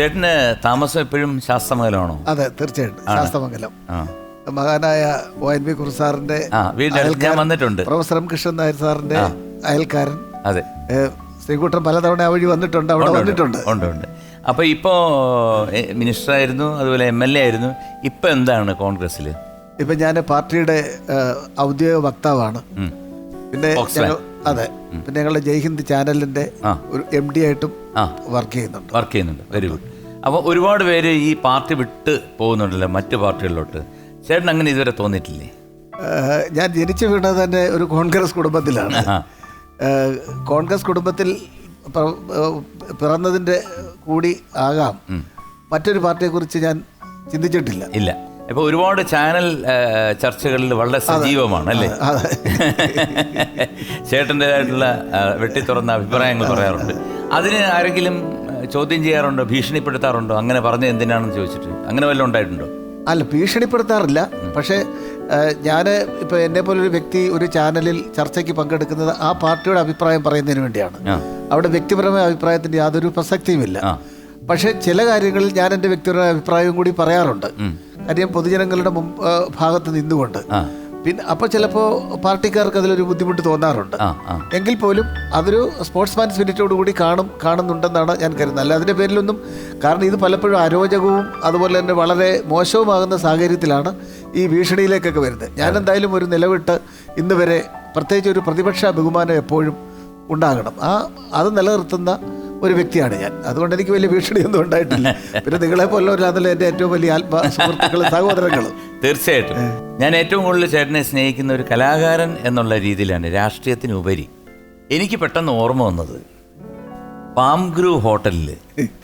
ചേട്ടന് താമസം എപ്പോഴും ശാസ്ത്രമംഗലമാണോ? അതെ തീർച്ചയായിട്ടും. ശാസ്ത്രമംഗലം. മഹാനായ ഒ എൻ വി കുറുസാറിന്റെ ഞാൻ വന്നിട്ടുണ്ട്. പ്രൊഫസർ എം കൃഷ്ണൻ നായർ സാറിന്റെ അയൽക്കാരൻ. അതെ. ശ്രീകുട്ടൻ പലതവണ ആ വഴി വന്നിട്ടുണ്ട് അവിടെ വന്നിട്ടുണ്ട്. ഉണ്ട് ഉണ്ട്. അപ്പോൾ ഇപ്പോൾ മിനിസ്റ്റർ ആയിരുന്നു അതുപോലെ എം എൽ എ ആയിരുന്നു. ഇപ്പൊ എന്താണ് കോൺഗ്രസ്സിൽ ഇപ്പൊ ഞാൻ പാർട്ടിയുടെ ഔദ്യോഗിക വക്താവാണ്. പിന്നെ അതെ. പിന്നെ ഞങ്ങളുടെ ജയ്ഹിന്ദ് ചാനലിന്റെ ഒരു എം ഡി ആയിട്ടും വർക്ക് ചെയ്യുന്നുണ്ട്. വർക്ക് ചെയ്യുന്നുണ്ട്. വെരി ഗുഡ് അപ്പോൾ ഒരുപാട് പേര് ഈ പാർട്ടി വിട്ട് പോകുന്നുണ്ടല്ലോ മറ്റു പാർട്ടികളിലോട്ട്. ചേട്ടൻ അങ്ങനെ ഇതുവരെ തോന്നിയിട്ടില്ലേ? ഞാൻ ജനിച്ചു വീണത് തന്നെ ഒരു കോൺഗ്രസ് കുടുംബത്തിലാണ്. കോൺഗ്രസ് കുടുംബത്തിൽ പിറന്നതിന്റെ കൂടി ആകാം. മറ്റൊരു പാർട്ടിയെക്കുറിച്ച് ഞാൻ ചിന്തിച്ചിട്ടില്ല. ഇല്ല. ഇപ്പോൾ ഒരുപാട് ചാനൽ ചർച്ചകളിൽ വളരെ സജീവമാണ് അല്ലേ? ചേട്ടന്റെതായിട്ടുള്ള വെട്ടി വെട്ടിത്തുറന്ന അഭിപ്രായങ്ങൾ പറയാറുണ്ട്. അതിന് ആരെങ്കിലും ചോദ്യം ചെയ്യാറുണ്ടോ ഭീഷണിപ്പെടുത്താറുണ്ടോ? അങ്ങനെ പറഞ്ഞത് എന്തിനാണെന്ന് ചോദിച്ചിട്ട്? അങ്ങനെ വല്ലതും ഉണ്ടായിട്ടുണ്ടോ? അല്ല ഭീഷണിപ്പെടുത്താറില്ല. പക്ഷേ ഞാൻ ഇപ്പോൾ എന്നെ പോലൊരു വ്യക്തി ഒരു ചാനലിൽ ചർച്ചയ്ക്ക് പങ്കെടുക്കുന്നത് ആ പാർട്ടിയുടെ അഭിപ്രായം പറയുന്നതിന് വേണ്ടിയാണ്. അവിടെ വ്യക്തിപരമായ അഭിപ്രായത്തിന്റെ യാതൊരു പ്രസക്തിയുമില്ല. പക്ഷേ ചില കാര്യങ്ങളിൽ ഞാൻ എന്റെ വ്യക്തിപരമായ അഭിപ്രായവും കൂടി പറയാറുണ്ട്. കാര്യം പൊതുജനങ്ങളുടെ മുമ്പ് ഭാഗത്ത് നിന്നുകൊണ്ട്. പിന്നെ അപ്പോൾ ചിലപ്പോൾ പാർട്ടിക്കാർക്ക് അതിലൊരു ബുദ്ധിമുട്ട് തോന്നാറുണ്ട്. എങ്കിൽ പോലും അതൊരു സ്പോർട്സ്മാൻ സ്പിരിറ്റോട് കൂടി കാണും കാണുന്നുണ്ടെന്നാണ് ഞാൻ കരുതുന്നത്. അല്ല അതിന്റെ പേരിലൊന്നും കാരണം ഇത് പലപ്പോഴും അരോചകവും അതുപോലെ തന്നെ വളരെ മോശവുമാകുന്ന സാഹചര്യത്തിലാണ് ഈ ഭീഷണിയിലേക്കൊക്കെ വരുന്നത്. ഞാൻ എന്തായാലും ഒരു നിലവിട്ട് ഇന്ന് വരെ പ്രത്യേകിച്ച് ഒരു പ്രതിപക്ഷ ബഹുമാനം എപ്പോഴും ഉണ്ടാകണം. ആ അത് നിലനിർത്തുന്ന ഒരു വ്യക്തിയാണ് ഞാൻ. അതുകൊണ്ട് എനിക്ക് വലിയ ഭീഷണിയൊന്നും ഉണ്ടായിട്ടില്ല. പിന്നെ നിങ്ങളെ പോലെ ഒരാളല്ല എന്റെ ഏറ്റവും വലിയ ആത്മ സുഹൃത്തുക്കളും സഹോദരങ്ങളും. തീർച്ചയായിട്ടും. ഞാൻ ഏറ്റവും കൂടുതൽ ചേട്ടനെ സ്നേഹിക്കുന്ന ഒരു കലാകാരൻ എന്നുള്ള രീതിയിലാണ് രാഷ്ട്രീയത്തിനുപരി എനിക്ക് പെട്ടെന്ന് ഓർമ്മ വന്നത്. പാം ഗ്രൂ ഹോട്ടലിൽ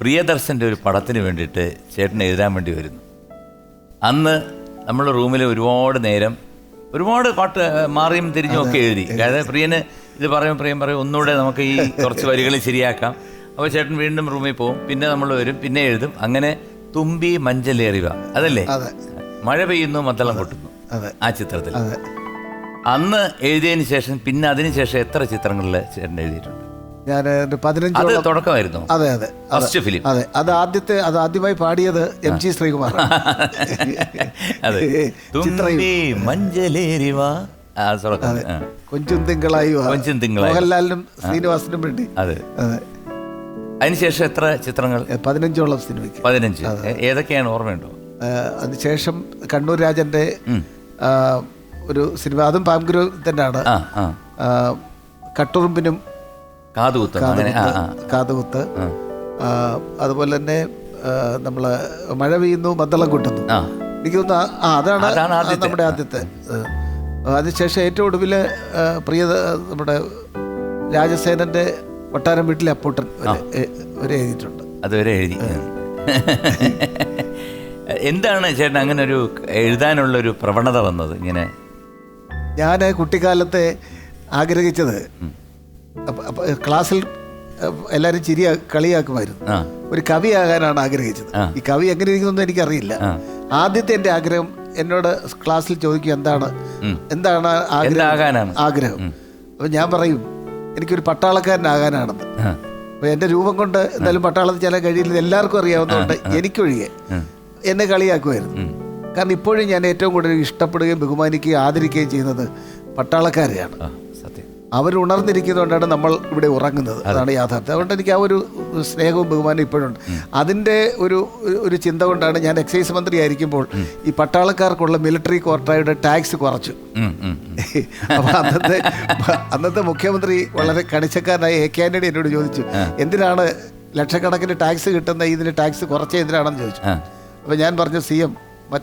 പ്രിയദർശന്റെ ഒരു പടത്തിന് വേണ്ടിയിട്ട് ചേട്ടൻ എഴുതാൻ വേണ്ടി വരുന്നു. അന്ന് നമ്മൾ റൂമിൽ ഒരുപാട് നേരം ഒരുപാട് പാട്ട് മാറിയും തിരിഞ്ഞും ഒക്കെ എഴുതി. അതായത് പ്രിയന് ഇത് പറയും പ്രിയം പറയും ഒന്നുകൂടെ നമുക്ക് ഈ കുറച്ച് വരികൾ ശരിയാക്കാം. അപ്പോൾ ചേട്ടൻ വീണ്ടും റൂമിൽ പോകും പിന്നെ നമ്മൾ വരും. പിന്നെ എഴുതും. അങ്ങനെ തുമ്പി മഞ്ചലേറിവ അതല്ലേ? അതെ. മഴ പെയ്യുന്നു മത്തളം കൊട്ടുന്നു ആ ചിത്രത്തിൽ. അന്ന് എഴുതിയതിന് ശേഷം പിന്നെ അതിന് ശേഷം എത്ര ചിത്രങ്ങളിൽ ചേട്ടൻ എഴുതിയിട്ടുണ്ട്? ഞാൻ അത് തുടക്കമായിരുന്നു. അതെ അതെ. First film. അതെ. അത് ആദ്യത്തെ അത് ആദ്യമായി പാടിയത് എം ജി ശ്രീകുമാർ. കൊഞ്ചും തിങ്കളായി. മോഹൻലാലിനും ശ്രീനിവാസനും വേണ്ടി. അതെ. അതെ. അതിനുശേഷം എത്ര ചിത്രങ്ങൾ? പതിനഞ്ചോളം സിനിമയ്ക്ക്. പതിനഞ്ച്. ഏതൊക്കെയാണ് ഓർമ്മയുണ്ടോ? അതിനുശേഷം കണ്ണൂർ രാജന്റെ ഒരു സിനിമ അതും പാംഗുരു തന്നെയാണ്. കട്ടുറുമ്പിനും കാതുകുത്ത് കാതുകുത്ത് അതുപോലെ തന്നെ നമ്മൾ മഴ പെയ്യുന്നു മദ്ദളം കൂട്ടുന്നു. എനിക്ക് തോന്നുന്നു ആ- അതാണ്. നമ്മുടെ ആദ്യത്തെ. അതിനുശേഷം ഏറ്റവും ഒടുവിൽ പ്രിയ നമ്മുടെ രാജസേനന്റെ കൊട്ടാരം വീട്ടിലെ അപ്പൂട്ടൻ വരെ, എഴുതിയിട്ടുണ്ട്. അതുവരെ എഴുതി. എന്താണ് ചേട്ടൻ അങ്ങനെ ഒരു എഴുതാനുള്ള ഒരു പ്രവണത വന്നത് ഇങ്ങനെ? ഞാൻ കുട്ടിക്കാലത്തെ ആഗ്രഹിച്ചത് ക്ലാസ്സിൽ എല്ലാവരും ചിരിയാ കളിയാക്കുമായിരുന്നു. ഒരു കവിയാകാനാണ് ആഗ്രഹിച്ചത്. ഈ കവി എങ്ങനെ ഇരിക്കുന്നൊന്നും എനിക്കറിയില്ല. ആദ്യത്തെ എന്റെ ആഗ്രഹം എന്നോട് ക്ലാസ്സിൽ ചോദിക്കും എന്താണ്? എന്താണ് ആഗ്രഹം? ആഗ്രഹം. അപ്പം ഞാൻ പറയും എനിക്കൊരു പട്ടാളക്കാരനാകാനാണെന്ന്. അപ്പൊ അപ്പോൾ എന്റെ രൂപം കൊണ്ട് എന്തായാലും പട്ടാളത്തിൽ ചില കഴിയില്ല എല്ലാവർക്കും അറിയാവുന്നതുകൊണ്ട് എനിക്കൊഴികെ എന്നെ കളിയാക്കുമായിരുന്നു. കാരണം ഇപ്പോഴും ഞാൻ ഏറ്റവും കൂടുതൽ ഇഷ്ടപ്പെടുകയും ബഹുമാനിക്കുകയും ആദരിക്കുകയും ചെയ്യുന്നത് പട്ടാളക്കാരെയാണ്. അവർ ഉണർന്നിരിക്കുന്നതുകൊണ്ടാണ് നമ്മൾ ഇവിടെ ഉറങ്ങുന്നത്. അതാണ് യാഥാർത്ഥ്യം. അതുകൊണ്ട് എനിക്ക് ആ ഒരു സ്നേഹവും ബഹുമാനവും ഇപ്പോഴുണ്ട്. അതിന്റെ ഒരു ഒരു- ചിന്ത കൊണ്ടാണ് ഞാൻ എക്സൈസ് മന്ത്രി ആയിരിക്കുമ്പോൾ ഈ പട്ടാളക്കാർക്കുള്ള മിലിറ്ററി ക്വാർട്ടറയുടെ ടാക്സ് കുറച്ചു. അപ്പോൾ അന്നത്തെ അന്നത്തെ മുഖ്യമന്ത്രി വളരെ കണിച്ചക്കാരനായ എ. കെ. ആന്റണി എന്നോട് ചോദിച്ചു എന്തിനാണ് ലക്ഷക്കണക്കിന് ടാക്സ് കിട്ടുന്ന ഇതിന് ടാക്സ് കുറച്ച് എന്തിനാണെന്ന് ചോദിച്ചു. അപ്പോൾ ഞാൻ പറഞ്ഞു സി. എം.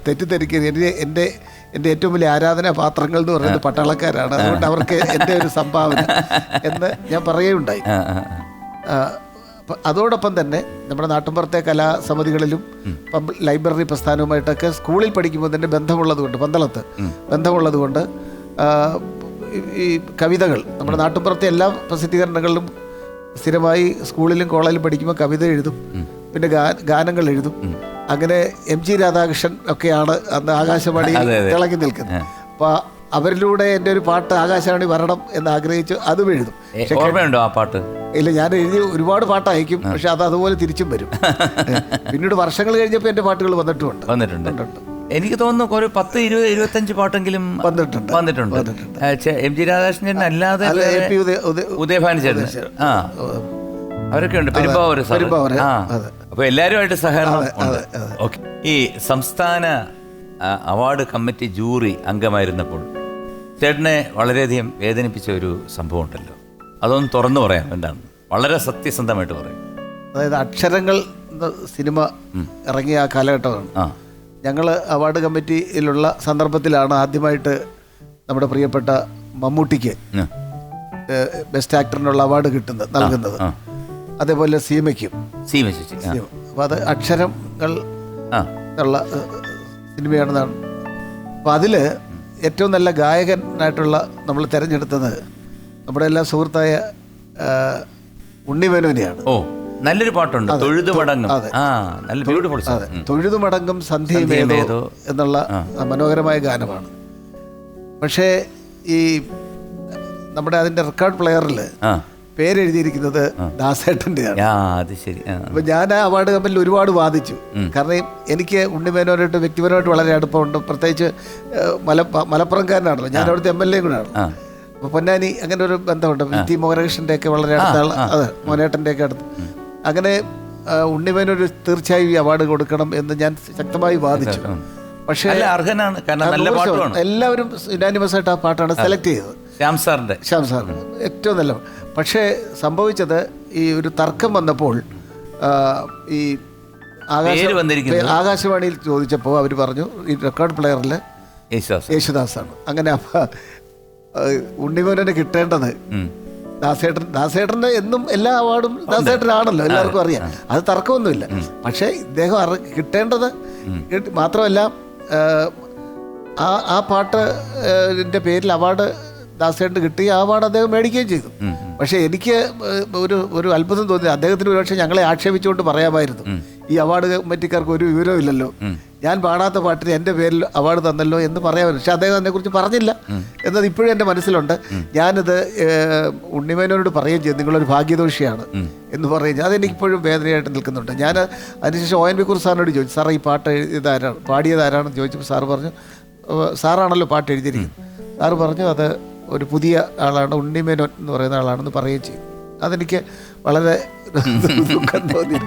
തെറ്റിദ്ധരിക്കരുത്. എന്റെ എന്റെ എന്റെ ഏറ്റവും വലിയ ആരാധനാ പാത്രങ്ങൾ എന്ന് പറയുന്നത് പട്ടാളക്കാരാണ്. അതുകൊണ്ട് അവർക്ക് എന്റെ ഒരു സംഭാവന എന്ന് ഞാൻ പറയുകയുണ്ടായി. അതോടൊപ്പം തന്നെ നമ്മുടെ നാട്ടിൻപുറത്തെ കലാസമിതികളിലും ലൈബ്രറി പ്രസ്ഥാനവുമായിട്ടൊക്കെ സ്കൂളിൽ പഠിക്കുമ്പോൾ തന്നെ ബന്ധമുള്ളതുകൊണ്ട് പന്തളത്ത് ബന്ധമുള്ളതുകൊണ്ട് ഈ കവിതകൾ നമ്മുടെ നാട്ടിൻപുറത്തെ എല്ലാ പ്രസിദ്ധീകരണങ്ങളിലും സ്ഥിരമായി സ്കൂളിലും കോളേജിലും പഠിക്കുമ്പോൾ കവിത എഴുതും. പിന്നെ ഗാനങ്ങൾ എഴുതും. അങ്ങനെ എം ജി രാധാകൃഷ്ണൻ ഒക്കെയാണ് അന്ന് ആകാശവാണി. തിളങ്ങി നിൽക്കുന്നത്. അപ്പോൾ അവരിലൂടെ എന്റെ ഒരു പാട്ട് ആകാശവാണി വരണം എന്ന് ആഗ്രഹിച്ചു അതും എഴുതും. ഓർമ്മയുണ്ടോ ആ പാട്ട്? ഇല്ല ഞാൻ എഴുതി ഒരുപാട് പാട്ട് അയക്കും പക്ഷെ അത് അതുപോലെ തിരിച്ചും വരും. പിന്നീട് വർഷങ്ങൾ കഴിഞ്ഞപ്പോൾ എന്റെ പാട്ടുകൾ വന്നിട്ടുണ്ട്. വന്നിട്ടുണ്ട്. എനിക്ക് തോന്നുന്നു ഒരു പത്ത് ഇരുപത് ഇരുപത്തഞ്ച് പാട്ടെങ്കിലും വന്നിട്ടുണ്ട്. വന്നിട്ടുണ്ട്. എം ജി രാധാകൃഷ്ണൻ അല്ലാതെ ഉദയഭാനു ചേട്ടൻ. ആ. അവരൊക്കെ ഉണ്ട്. പെരുമ്പാവൂർ. എല്ലാവരുമായിട്ട് സഹകരണം. ഓക്കെ. ഈ സംസ്ഥാന അവാർഡ് കമ്മിറ്റി ജൂറി അംഗമായിരുന്നപ്പോൾ ചേട്ടനെ വളരെയധികം വേദനിപ്പിച്ച ഒരു സംഭവം ഉണ്ടല്ലോ. അതൊന്ന് തുറന്നു പറയാം എന്താണ് വളരെ സത്യസന്ധമായിട്ട് പറയും. അതായത് അക്ഷരങ്ങൾ സിനിമ ഇറങ്ങിയ ആ കാലഘട്ടമാണ്. ഞങ്ങൾ അവാർഡ് കമ്മിറ്റിയിലുള്ള സന്ദർഭത്തിലാണ് ആദ്യമായിട്ട് നമ്മുടെ പ്രിയപ്പെട്ട മമ്മൂട്ടിക്ക് ബെസ്റ്റ് ആക്ടറിനുള്ള അവാർഡ് കിട്ടുന്നത് നൽകുന്നത്. അതേപോലെ സീമയ്ക്കും. സീമ ചേച്ചി ആ. അപ്പോൾ അത് അക്ഷരങ്ങൾ ആ. ഉള്ള ഏഹ്, സിനിമയാണെന്നാണ് അപ്പം അതിൽ ഏറ്റവും നല്ല ഗായകനായിട്ടുള്ള നമ്മൾ തിരഞ്ഞെടുത്തത് നമ്മുടെ എല്ലാ സുഹൃത്തായ ഏഹ്, ഉണ്ണിമേനോനെയാണ്. ഓ നല്ലൊരു പാട്ടുണ്ട്. തൊഴുതു മടങ്ങും. അതെ. ആ നല്ല ബ്യൂട്ടിഫുൾ അതെ. സന്ധ്യമേതോ സന്ധ്യമേതോ എന്നുള്ള ആ. മനോഹരമായ ഗാനമാണ്. പക്ഷേ ഈ നമ്മുടെ അതിന്റെ റെക്കോർഡ് പ്ലെയറിൽ ആ. പേരെഴുതിയിരിക്കുന്നത് ദാസേട്ടന്റെയാണ്. അത് ശരി. അപ്പൊ ഞാൻ ആ അവാർഡ് കമ്പനിയിൽ ഒരുപാട് വാദിച്ചു. കാരണം എനിക്ക് ഉണ്ണിമേനോനായിട്ട് വ്യക്തിപരമായിട്ട് വളരെ അടുപ്പമുണ്ട്. പ്രത്യേകിച്ച് മല മലപ്പുറംകാരനാണല്ലോ. ഞാൻ അവിടുത്തെ എം എൽ എ കൂടെയാണ്. ആ. അപ്പൊ പൊന്നാനി അങ്ങനെ ഒരു ബന്ധമുണ്ട്. ടി മോഹനകൃഷ്ണന്റെ ഒക്കെ വളരെ അടുത്താണ് അതെ മോനേട്ടന്റെ ഒക്കെ അടുത്ത് അങ്ങനെ ഉണ്ണിമേനോന് ഉണ്ണിമേനൊരു തീർച്ചയായും ഈ അവാർഡ് കൊടുക്കണം എന്ന് ഞാൻ ശക്തമായി വാദിച്ചു. പക്ഷേ അർഹനാണ്. കാരണം നല്ല പാട്ടാണ് എല്ലാവരും യുനാനിമസ് ആയിട്ട് ആ പാട്ടാണ് സെലക്ട് ചെയ്തത്. ശ്യാം സാറിന്റെ. ശ്യാം സാർ ഏറ്റവും നല്ല. പക്ഷേ സംഭവിച്ചത് ഈ ഒരു തർക്കം വന്നപ്പോൾ ആ, ഈ ആകാശ പേര് വന്നിരിക്കുന്നത് ആകാശവാണിയിൽ ചോദിച്ചപ്പോൾ അവർ പറഞ്ഞു ഈ റെക്കോർഡ് പ്ലെയറിൽ യേശുദാസ്. യേശുദാസാണ്. അങ്ങനെ അപ്പം ഉണ്ണിമോനെ കിട്ടേണ്ടത് ഉം. ദാസേട്ടൻ ദാസേട്ടന്റെ എന്നും എല്ലാ അവാർഡും ദാസേട്ടനാണല്ലോ എല്ലാവർക്കും അറിയാം. അത് തർക്കമൊന്നുമില്ല. പക്ഷേ ഇദ്ദേഹം അറി കിട്ടേണ്ടത് കിട്ടി- മാത്രമല്ല ആ, ആ ആ പാട്ട് ന്റെ പേരിൽ അവാർഡ് ദാസേട്ടന് കിട്ടി ആ അവാർഡ് അദ്ദേഹം മേടിക്കുകയും ചെയ്തു. പക്ഷേ എനിക്ക് ഒരു ഒരു അത്ഭുതം തോന്നി. അദ്ദേഹത്തിന് ഒരുപക്ഷെ ഞങ്ങളെ ആക്ഷേപിച്ചുകൊണ്ട് പറയാമായിരുന്നു. ഈ അവാർഡ് കമ്മിറ്റിക്കാർക്ക് ഒരു വിവരവും ഇല്ലല്ലോ. ഞാൻ പാടാത്ത പാട്ടിന് എന്റെ പേരിൽ അവാർഡ് തന്നല്ലോ എന്ന് പറയാമല്ലോ പക്ഷെ അദ്ദേഹം അതിനെക്കുറിച്ച് പറഞ്ഞില്ല. എന്നത് ഇപ്പോഴും എന്റെ മനസ്സിലുണ്ട്. ഞാനിത് ഉണ്ണിമേനോട് ഉണ്ണിമേനോനോട് പറയുകയും ചെയ്തു. നിങ്ങളൊരു ഭാഗ്യദോഷിയാണ് എന്ന് പറയുകയും ചെയ്തു. അതെനിക്കിപ്പോഴും വേദനയായിട്ട് നിൽക്കുന്നുണ്ട്. ഞാൻ അതിനുശേഷം ഒ എൻ ബി കുർ സാറിനോട് ചോദിച്ചു സാറേ ഈ പാട്ട് എഴുതിയതാരാണ് പാടിയതാരാണെന്ന് ചോദിച്ചപ്പോൾ സാറ് പറഞ്ഞു "ഏഹ്, സാറാണല്ലോ പാട്ട് എഴുതിയിരിക്കുന്നത്. സാറ് പറഞ്ഞു അത് ഒരു പുതിയ ആളാണ് ഉണ്ണിമേനോൻ എന്ന് പറയുന്ന ആളാണെന്ന് പറയുകയും ചെയ്തു അതെനിക്ക് വളരെ ദുഃഖം തോന്നി